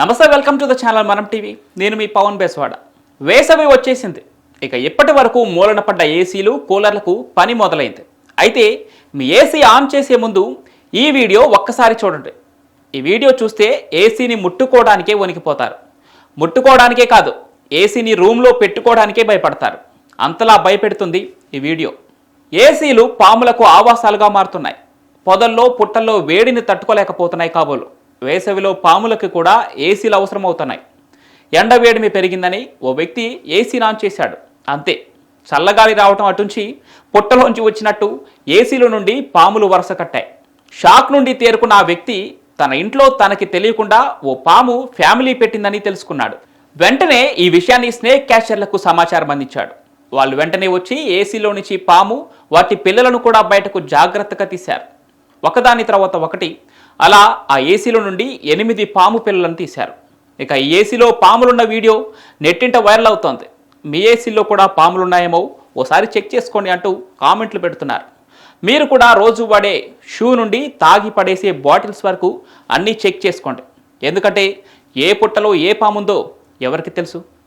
నమస్తే welcome to the channel Manam TV. నేను మీ పవన్ బేస్వాడ. వేసవి వచ్చేసింది. ఇక ఇప్పటి వరకు మూలన పడ్డ ఏసీలు కూలర్లకు పని మొదలైంది. అయితే మీ ఏసీ ఆన్ చేసే ముందు ఈ వీడియో ఒక్కసారి చూడండి. ఈ వీడియో చూస్తే ఏసీని ముట్టుకోవడానికే వణికిపోతారు. ముట్టుకోవడానికే కాదు ఏసీని రూమ్లో పెట్టుకోవడానికే భయపడతారు. అంతలా భయపెడుతుంది ఈ వీడియో. ఏసీలు పాములకు ఆవాసాలుగా మారుతున్నాయి. పొదల్లో పుట్టల్లో వేడిని తట్టుకోలేకపోతున్నాయి కాబోలు. వేసవిలో పాములకు కూడా ఏసీలు అవసరం అవుతున్నాయి ఎండ వేడిమి పెరిగిందని ఓ వ్యక్తి ఏసీని ఆన్ చేశాడు. అంతే. చల్లగాలి రావటం అటుంచి పుట్టలోంచి వచ్చినట్టు ఏసీల నుండి పాములు వరుస కట్టాయి. షాక్ నుండి తేరుకున్న ఆ వ్యక్తి తన ఇంట్లో తనకి తెలియకుండా ఓ పాము ఫ్యామిలీ పెట్టిందని తెలుసుకున్నాడు. వెంటనే ఈ విషయాన్ని స్నేక్ క్యాచర్లకు సమాచారం అందించాడు. వాళ్ళు వెంటనే వచ్చి ఏసీలో నుంచి పాము వాటి పిల్లలను కూడా బయటకు జాగ్రత్తగా తీశారు. ఒకదాని తర్వాత ఒకటి అలా ఆ ఏసీలో నుండి ఎనిమిది పాము పిల్లలను తీశారు. ఇక ఈ ఏసీలో పాములున్న వీడియో నెట్టింట వైరల్ అవుతోంది. మీ ఏసీలో కూడా పాములున్నాయేమో ఓసారి చెక్ చేసుకోండి అంటూ కామెంట్లు పెడుతున్నారు. మీరు కూడా రోజు వాడే షూ నుండి తాగి పడేసే బాటిల్స్ వరకు అన్నీ చెక్ చేసుకోండి. ఎందుకంటే ఏ పుట్టలో ఏ పాముందో ఎవరికి తెలుసు?